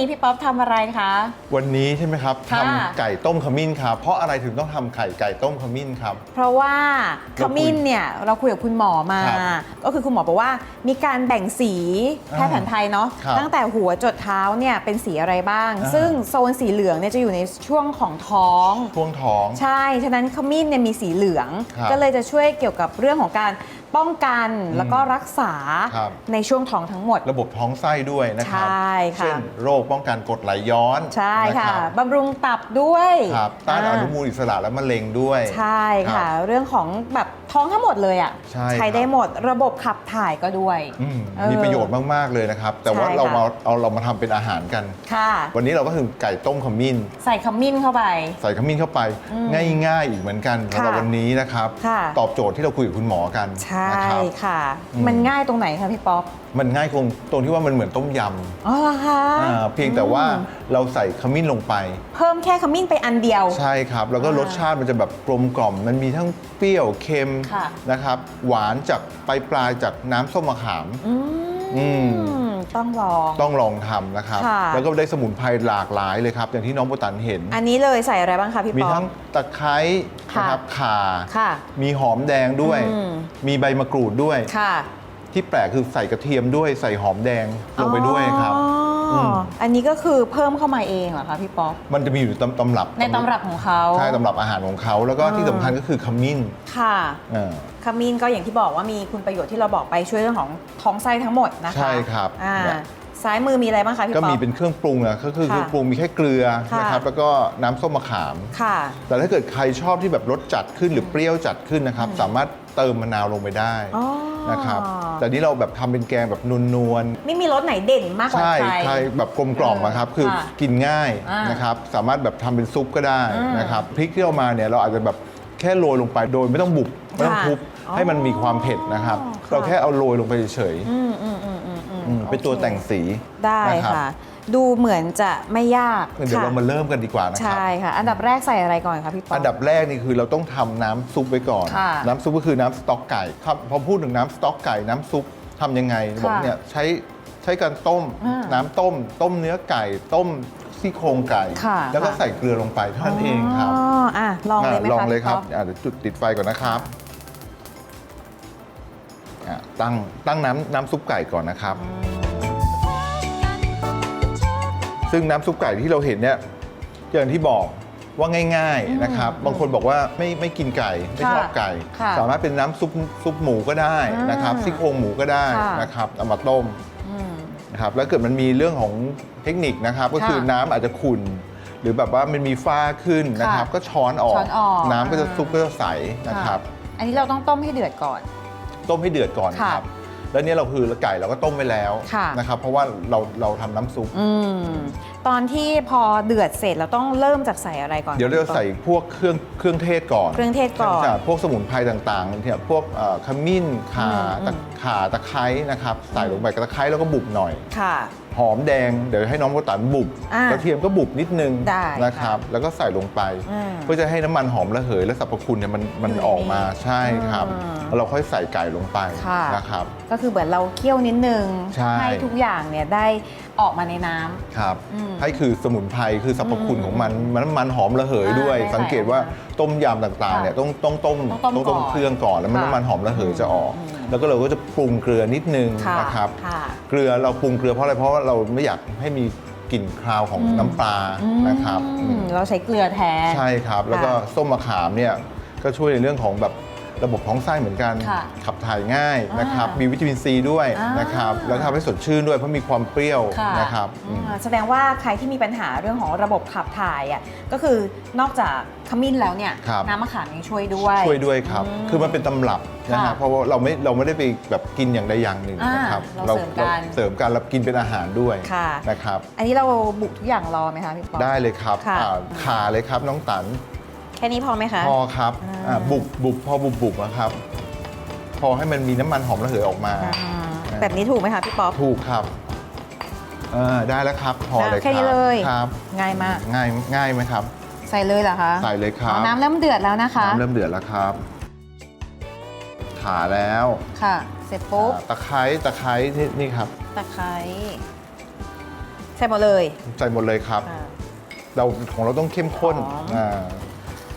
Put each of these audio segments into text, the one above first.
นนี้พี่ป๊อปทำอะไรคะ วันนี้ใช่ไหมครับค่ะ ทำไก่ต้มขมิ้นครับ เพราะอะไรถึงต้องทำไข่ไก่ต้มขมิ้นครับ เพราะว่าขเราคุยมิ้นเนี่ยเราคุยกับคุณหมอมา ครับก็คือคุณหมอบอกว่ามีการแบ่งสีแพทย์แผนไทยเนาะครับตั้งแต่หัวจดเท้าเนี่ยเป็นสีอะไรบ้าง อ่า ซึ่งโซนสีเหลืองเนี่ยจะอยู่ในช่วงของท้อง ช่วงท้อง ใช่ ฉะนั้นขมิ้นเนี่ยมีสีเหลือง ครับก็เลยจะช่วยเกี่ยวกับเรื่องของการ ป้องกันอืมแล้วก็รักษาครับ ในช่วงท้องทั้งหมด ระบบท้องไส้ด้วยนะครับ ใช่ค่ะ เช่นโรคป้องกันกรดไหลย้อนใช่ค่ะนรับ บำรุงตับด้วยครับต้านอนุมูลอิสระและมะเร็งด้วย ใช่ค่ะรับเรื่องของแบบท้องทั้งหมดเลยอะใช่ครับ ได้หมดระบบขับถ่ายก็ด้วย อืมเออมีประโยชน์มาก ๆ เลยนะครับ แต่ว่าใช่ค่ะเรามาเอาเรามาทำเป็นอาหารกัน ค่ะ วันนี้เราก็คือไก่ต้มขมิ้น ใส่ขมิ้นเข้าไป ใส่ขมิ้นเข้าไปอืมง่าย ๆ อีกเหมือนกันค่ะสำหรับวันนี้นะครับ ค่ะตอบโจทย์ที่เราคุยกับคุณหมอกันใช่นะครับ ค่ะ อืม มันง่ายตรงไหนคะพี่ป๊อปมันง่ายคงตรงที่ว่ามันเหมือนต้มยอ๋อเหรอคะำอ่าเพียงแต่ว่าอืมเราใส่ขมิ้นลงไป เพิ่มแค่ขมิ้นไปอันเดียว ใช่ครับ แล้วก็อ่ารสชาติมันจะแบบกลมกล่อม มันมีทั้งเปรี้ยวเค็มค่ะ นะครับ หวานจากปลายปลายๆจากน้ำส้มมะขาม อือืม ต้องลอง ต้องลองทำนะครับ ค่ะ แล้วก็ได้สมุนไพรหลากหลายเลยครับ อย่างที่น้องโบตันเห็น อันนี้เลยใส่อะไรบ้างคะพี่มีป๊อป ทั้งตะไคร้ ค่ะนะครับข่าค่ะ มีหอมแดงด้วย อืม มีใบมะกรูดด้วย ค่ะที่แปลกคือใส่กระเทียมด้วยใส่หอมแดงลงไปด้วยครับ อ๋ออม อันนี้ก็คือเพิ่มเข้ามาเองเหรอคะพี่ป๊อปมันจะมีอยู่ตำตำรับในตำรับของเขาใช่ตำรับอาหารของเขาแล้วก็ที่สำคัญก็คือขมิ้นค่ะเออขมิ้นก็อย่างที่บอกว่ามีคุณประโยชน์ที่เราบอกไปช่วยเรื่องของท้องไส้ทั้งหมดนะคะใช่ครับอ่าเนี่ย ซ้ายมือมีอะไรบ้างคะพี่ก็ป๊อปมีเป็นเครื่องปรุงอะก็คือค่ะเครื่องปรุงมีแค่เกลือค่ะ นะครับแล้วก็น้ำส้มมะขาม ค่ะ แต่ถ้าเกิดใครชอบที่แบบรสจัดขึ้นหรือเปรี้ยวจัดขึ้นนะครับ สามารถเติมมะนาวลงไปได้อ๋อ นะครับแต่นี่เราแบบทำเป็นแกงแบบนวลไม่มีรสไหนเด่นมากๆกว่าใช่ใคร ใครแบบกลมกล่อมอะครับคือค่ะกินง่ายอ่านนะครับสามารถแบบทำเป็นซุปก็ได้อืมนะครับพริกที่เรามาเนี่ยเราอาจจะแบบแค่โรยลงไปโดยไม่ต้องบุบไม่ต้องค่ะทุบอ๋อให้มันมีความเผ็ดนะครับ ค่ะ เราแค่เอาโรยลงไปเฉยอืมอืมอืมอืม อืมๆอืมเป็นตัวโอคแต่งสีได้นะครับค่ะ ดูเหมือนจะไม่ยากเดี๋ยวเราค่ะมาเริ่มกันดีกว่านะครับ ใช่ค่ะ อันดับแรกใส่อะไรก่อนคะพี่ป๊อปอันดับแรกนี่คือเราต้องทำน้ำซุปไว้ก่อน ค่ะ น้ำซุปก็คือน้ำสต๊อกไก่ครับพอพูดถึงน้ำสต๊อกไก่น้ำซุปทำยังไงบอกเนี่ยใช้ใช้การต้ม อ่าน้ำต้ม ต้มเนื้อไก่ ต้มซี่โครงไก่ ค่ะ แล้วก็ค่ะใส่เกลือลงไปเท่านั้นเองครับอ๋ออะลองเลยไหมะลองคะเลยครับพี่ป๊อป อะเดี๋ยวจุดติดไฟก่อนนะครับ อะตั้งตั้งน้ำน้ำซุปไก่ก่อนนะครับ ซึ่งน้ำซุปไก่ที่เราเห็นเนี่ยอย่างที่บอกว่าง่าย ๆนะครับ บางคนบอกว่าไม่ไม่กินไก่ไม่ชอบไก่ ค่ะสามารถเป็นน้ำซุปซุปหมูก็ได้นะครับอ่าซี่โครงหมูก็ได้ค่ะ นะครับเอามาต้ม อืม นะครับแล้วเกิดมันมีเรื่องของเทคนิคนะครับ ก็คือค่ะน้ำอาจจะขุ่นหรือแบบว่ามันมีฝ้าขึ้นนะครับ ค่ะก็ช้อนออก ช้อนออกน้ำก็จะอ่า ซุปก็จะใสนะครับ อันนี้เราต้องต้มให้เดือดก่อน ต้มให้เดือดก่อนค่ะครับ แล้วเนี่ยเราคือไก่เราก็ต้มไปแล้วค่ะ นะครับ เพราะว่าเราเราทำน้ำซุป อืมตอนที่พอเดือดเสร็จเราต้องเริ่มจากใส่อะไรก่อน เดี๋ยวเราจะใส่พวกเครื่องเครื่องเทศก่อนเครื่องเทศก่อนจากพวกสมุนไพรต่างๆเนี่ยพวกเอ่อขมิ้นข่าอืม ตะข่าตะไคร้นะครับ ใส่ลงไปกับตะไคร้แล้วก็บุบหน่อย ค่ะ หอมแดงเดี๋ยวให้น้องโบตันบุบอ่ากระเทียมก็บุบนิดนึงได้นะครับ แล้วก็ใส่ลงไป อืมเพื่อจะให้น้ำมันหอมระเหยและสรรพคุณเนี่ยมันมันอยู่ในออกมานี้ใช่ครับอืมแล้วเราค่อยใส่ไก่ลงไปค่ะ นะครับ ก็คือเหมือนเราเคี่ยวนิดนึงใช่ทุกอย่างเนี่ยได้ออกมาในน้ำ ครับอืมให้คือสมุนไพรคือสรรพคุณของมันมันมันหอมระเหยอ่าด้วยได้สังเกตว่าต้มยำต่างๆเนี่ยต้องต้องต้มต้องต้มต้มก่อนเครื่องก่อนแล้วมันค่ะน้ำมันหอมระเหยจะออก อืม แล้วก็เราก็จะปรุงเกลือนิดนึงค่ะนะครับ ค่ะ เกลือเราปรุงเกลือเพราะอะไรเพราะว่าเราไม่อยากให้มีกลิ่นคาวของอืม น้ำปลานะครับอือืมมเราใช้เกลือแท้ใช่ครับ แล้วก็ค่ะส้มมะขามเนี่ยก็ช่วยในเรื่องของแบบ ระบบท้องไส้เหมือนกัน ค่ะขับถ่ายง่ายนะครับ อ่ามีมีวิตามินซีด้วยอ่าน นะครับ แล้วทำให้สดชื่นด้วยเพราะมีความเปรี้ยวค่ะนะครับอืม อ่าแสดงว่าใครที่มีปัญหาเรื่องของระบบขับถ่ายอะก็คือนอกจากขมิ้นแล้วเนี่ยครับ น้ำมะขามยังช่วยด้วย ช่วยด้วยครับ อืมคือมันเป็นตำรับนะค่ะฮะเพราะว่าเราไม่เราไม่ได้ไปแบบกินอย่างใดอย่างหนึ่งอ่านะครับเราเสริมกัน เสริมกันแล้วกินเป็นอาหารด้วยค่ะ นะครับ อันนี้เราบุกทุกอย่างรอไหมคะพี่ป๊อปได้เลยครับค่ะอ่าขาเลยครับน้องตัน แค่นี้พอไหมคะ พอครับอ่าอ่าบุบบุบพอบุบบุบนะครับ พอให้มันมีน้ำมันหอมระเหยออกมา อ่าแบบนี้ถูกไหมคะพี่ป๊อป ถูกครับเออได้แล้วครับ พอเลยแค่นี้รับเลย ครับ ง่ายมาก ง่ายง่ายไหมครับ ใส่เลยเหรอคะใส่เลยครัอ๋บอน้ำเริ่มเดือดแล้วนะคะ น้ำเริ่มเดือดแล้วครับ ขาแล้วค่ะ เสร็จปุ๊บ อ่าตะไคร้ตะไคร้นี่นี่ครับ ตะไคร้ทใส่หมดเลยใส่หมดเลยครับ อ่า เราของเราต้องเข้มข้นหอม อ่า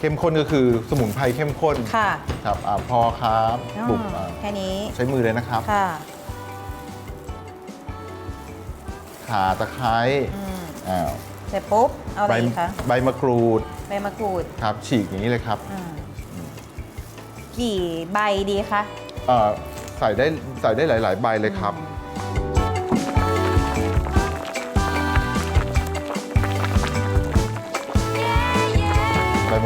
เข้มข้นก็คือสมุนไพรเข้มข้นค่ะครับอ่าพอครับบุกอ๋ออ่าแค่นี้ใช้มือเลยนะครับ ค่ะขาตะไคร้อืมอ้าวเสร็จปุ๊บเอาอะไรใบอีกคะใบมะกรูดใบมะกรูดครับ ฉีกอย่างนี้เลยครับอ่ากี่ใบดีคะ เอ่อใส่ได้ใส่ได้หลาย ๆ ใบเลยครับใบม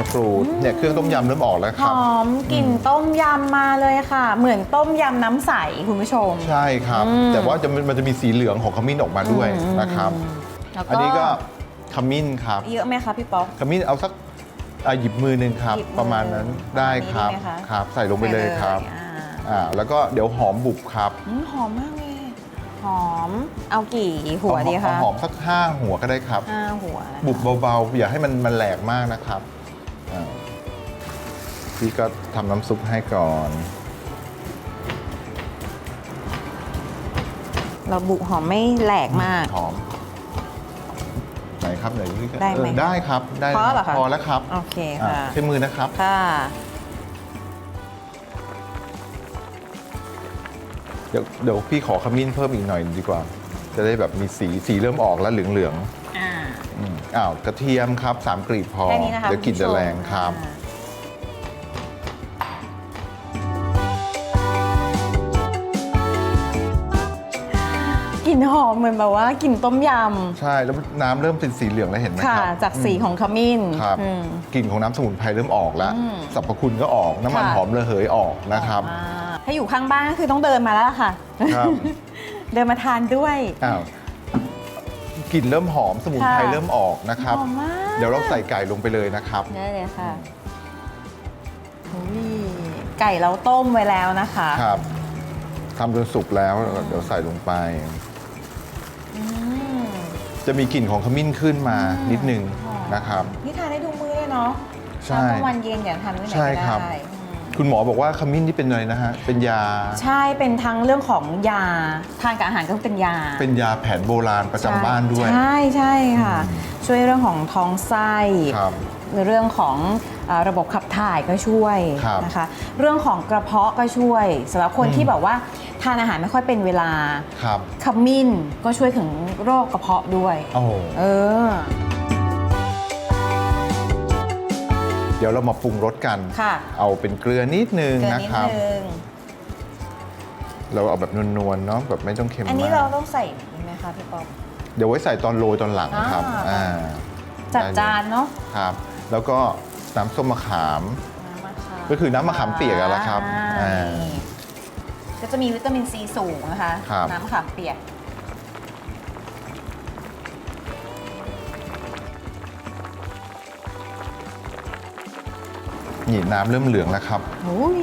ะกรูดเนี่ยเครื่องต้มยำเริ่มออกแล้วหครับ อมกลิ่นต้มยำมาเลยค่ะ เหมือนต้มยำน้ำใสคุณผู้ชม ใช่ครับ อืม แต่ว่าจะมันมันจะมีสีเหลืองของขมิ้นออกมาด้วยอืมนะครับ แล้วอันนี้ก็ขมิ้นครับ เยอะไหมคะพี่ป๊อก ขมิ้นเอาสักอะหยิบมือหนึ่งครับ หยิบมือประมาณนั้นได้ครับประมาณนี้ได้ไหมคะ ครับ ใส่ลงไปเลยครับใส่เลยอ่าอ่าแล้วก็เดี๋ยวหอมบุบครับอืมหอมมากเลยหอมเอากี่หัวเอาดีคะเอาหอมสักห้าหัวก็ได้ครับ ห้าหัวนะคะบุบเบาๆ อย่าให้มันมันแหลกมากนะครับอ่า พี่ก็ทำน้ำซุปให้ก่อน เราบุหอมไม่แหลกมาก หอม ไหนครับไหนพี่ก็ได้ไหมเออได้ครับ ได้พอเหรอคะพอแล้วครับโอเคอะค่ะใช้มือนะครับ ค่ะเดี๋ยวเดี๋ยวพี่ขอขมิ้นเพิ่มอีกหน่อยดีกว่า จะได้แบบมีสีสีเริ่มออกแล้วเหลืองอ่าๆ อืมอ้าวกระเทียมครับสามกลีบพอแค่นี้นะคะเดี๋ยวกลิ่นคุณจะผู้ชมแรงครับ อ่ากลิ่นหอมเหมือนแบบว่ากลิ่นต้มยใช่แล้วน้ำเริ่มเป็นสีเหลืองแล้วเห็นไหมำคค่ะรับจากสีของขมิ้นครับอืม กลิ่นของน้ำสมุนไพรเริ่มออกแล้วอืมสรรพคุณก็ออกน้ำมันค่ะ หอมระเหยออกนะครับอ่าถ้าอยู่ข้างบ้านก็คือต้องเดินมาแล้วล่ะค่ะ ครับเดินมาทานด้วย อ้าว กลิ่นเริ่มหอมสมุนไพรค่ะเริ่มออกนะครับ หอมมาก เดี๋ยวเราใส่ไก่ลงไปเลยนะครับ ได้เลยค่ะอุ๊ยไก่เราต้มไว้แล้วนะคะครับทำจนสุกแล้วเดี๋ยวใส่ลงไป อืม จะมีกลิ่นของขมิ้นขึ้นมาอืมนิดนึงหอมนะครับ นี่ทานได้ดูมือเลยเนาะใช่ ทานกลางวันเย็นอย่าทานมื้อไหนใช่ก็ครับ ได้อืม คุณหมอบอกว่าขมิ้นนี่เป็นอะไรนะฮะ เป็นยา ใช่เป็นทั้งเรื่องของยาทานกับอาหารก็เป็นยา เป็นยาแผนโบราณประจำบ้านด้วย ใช่ใช่ค่ะ ช่วยเรื่องของท้องไส้ครับในเรื่องของเอ่อระบบขับถ่ายก็ช่วยครับนะคะ เรื่องของกระเพาะก็ช่วยสำหรับคนอืม ที่แบบว่าทานอาหารไม่ค่อยเป็นเวลา ครับ ขมิ้นก็ช่วยถึงโรคกระเพาะด้วย โอ้โห เออ ดี๋ยวเรามาปรุงรสกัน ค่ะ เอาเป็นเกลือนิดนึงเกินนะนิดครับ นึง เราเอาแบบนวลๆเนาะแบบไม่ต้องเค็มอันนี้มาเรากต้องใส่นี่ไหมคะพี่ป๊อป เดี๋ยวไว้ใส่ตอนโรยตอนหลังครับอ่า อ่าจัดได้เลยจานเนาะครับ แล้วก็น้ำส้มมะขาม น้ำมะขามก็คือน้ำมะขามเปียกอะแหละครับอ่าอ่านี่ก็จะมีวิตามินซีสูงนะคะ ครับ น้ำมะขามเปียก นี่น้ำเริ่มเหลืองแล้วครับโอ้ย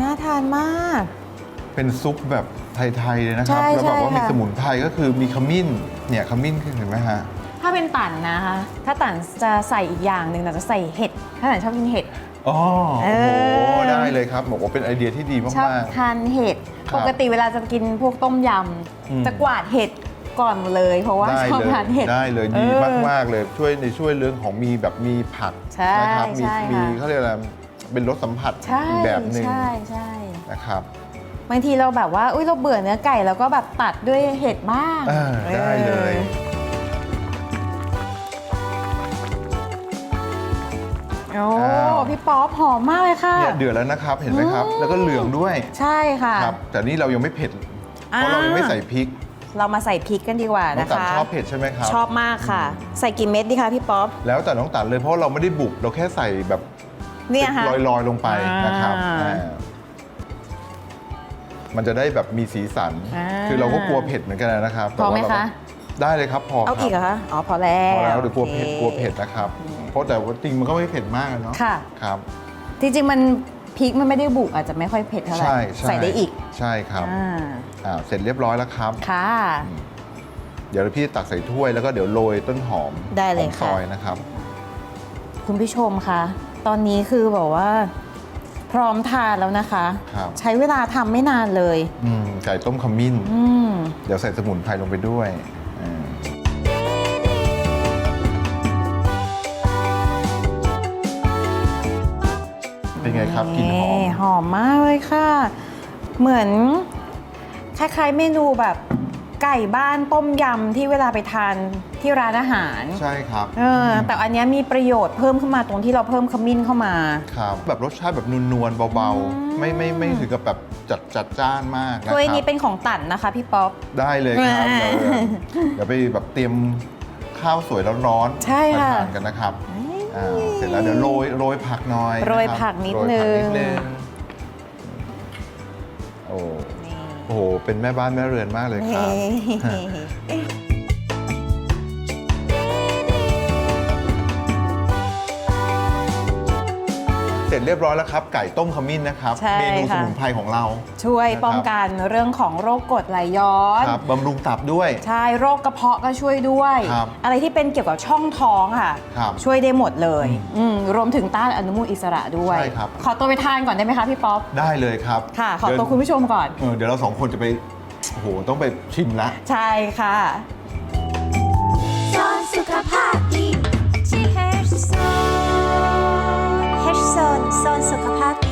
น่าทานมาก เป็นซุปแบบไทยๆเลยนะครับ ใช่แล้วแบบว่าใช่มีค่ะ สมุนไพรก็คือมีขมิ้น เนี่ยขมิ้นเห็นไหมฮะ ถ้าเป็นต่านนะคะ ถ้าต่านจะใส่อีกอย่างหนึ่งต่านจะใส่เห็ดถ้าต่านชอบกินเห็ด อ๋อเอโอ้โหอได้เลยครับ บอกว่าเป็นไอเดียที่ดีชอบมาก ทานเห็ด ครับปกติเวลาจะกินพวกต้มยอืมำจะกวาดเห็ด ก่อนเลย เพราะๆว่าได้ชอบเลยทานเห็ดได้เลยดีเออ มาก ๆ เลยช่วยในช่วยเรื่องของมีแบบมีผักใช่นะครับ มีใช่มีค่ะ เขาเรียกอะไรเป็นรสสัมผัสใช่อีกแบบหนึ่งใช่ใช่นะครับ บางทีเราแบบว่าอุ้ยเราเบื่อเนื้อไก่แล้วก็แบบตัดด้วยเห็ดบ้างอ่าได้เลยโอ้อ้าวพี่ป๊อปหอมมากเลยค่ะ เนี่ยเดือดแล้วนะครับเห็นไหมครับแล้วก็เหลืองด้วยใช่ค่ะ ครับแต่นี่เรายังไม่เผ็ดอ่าเพราะเรายังไม่ใส่พริก เรามาใส่พริกกันดีกว่าน้องนะตันคะ ชอบเผ็ดใช่ไหมครับ ชอบมากค่ะ ใส่กี่เม็ดดีคะพี่ป๊อป แล้วแต่น้องตันเลยเพราะเราไม่ได้บุกเราแค่ใส่แบบเนี่ยค่ะ ลอยๆลงไปนะครับอ่าอ่ามันจะได้แบบมีสีสัน อ่าคือเราก็กลัวเผ็ดเหมือนกันนะครับพอไหมแต่ว่าเราคะ ได้เลยครับพอเอาคอีกเหรรับอคะอ๋อพอแล้วพอแล้วเดี๋ยวกลัวโอคเผ็ดกลัวเผ็ดนะครับ เพราะแต่ว่าจริงมันก็ไม่เผ็ดมากอะเนาะค่ะ ครับ จริงๆมัน พริกมันไม่ได้บุกอาจจะไม่ค่อยเผ็ดเท่าไหร่ใช่ใช่ใส่ได้อีกใช่ครับอ่าอ่าเสร็จเรียบร้อยแล้วครับ ค่ะ เดี๋ยวพี่ตักใส่ถ้วยแล้วก็เดี๋ยวโรยต้นหอมได้เลยหอมค่ะ ซอยนะครับ คุณผู้ชมคะตอนนี้คือแบบว่า พร้อมทานแล้วนะคะ ครับ ใช้เวลาทำไม่นานเลย อืมไก่ต้มขมิ้น อืม เดี๋ยวใส่สมุนไพรลงไปด้วย ไงครับกลิ่นหอมนี่หอมมากเลยค่ะ เหมือนคล้ายๆเมนูแบบไก่บ้านต้มยำที่เวลาไปทานที่ร้านอาหารใช่ครับเออแต่อันเนี้ยมีประโยชน์เพิ่มขึ้นมาตรงที่เราเพิ่มขมิ้นเข้ามาครับแบบรสชาติแบบนวลๆเบาอืมๆไม่ไม่ไม่ถึงกับแบบจัดจัดจ้านมากนะคถ้วยรันี้บเป็นของตันนะคะพี่ป๊อปได้เลยครับแหม่เดี๋ยวเดี๋ยวไปแบบเตรียมข้าวสวยร้อนๆใช่ค่ะมาทานกันนะครับ อ่าเสร็จแล้วเดี๋ยวโรยโรยผักหน่อยโรยะคบผักนิดโรยผักนึงนิดนึงโอ้นี่ โอ้โหเป็นแม่บ้านแม่เรือนมากเลยครับ เสร็จเรียบร้อยแล้วครับ ไก่ต้มขมิ้นนะครับ ใช่เมนูสค่ะ มุนไพรของเรา ช่วยนะครับป้องกันเรื่องของโรคกรดไหลย้อน ครับบำรุงตับด้วย ใช่โรคกระเพาะก็ช่วยด้วย ครับอะไรที่เป็นเกี่ยวกับช่องท้องค่ะ ครับช่วยได้หมดเลยอืมรวมถึงต้านอนุมูลอิสระด้วย ใช่ครับ ขอตัวไปทานก่อนได้ไหมคะพี่ป๊อป ได้เลยครับค่ะ ขอเดี๋ยวตัวคุณผู้ชมก่อน เออเดี๋ยวเราสองคนจะไปโอ้โหต้องไปชิมละ ใช่ค่ะ สอนสุขภา โซนสุขภาพ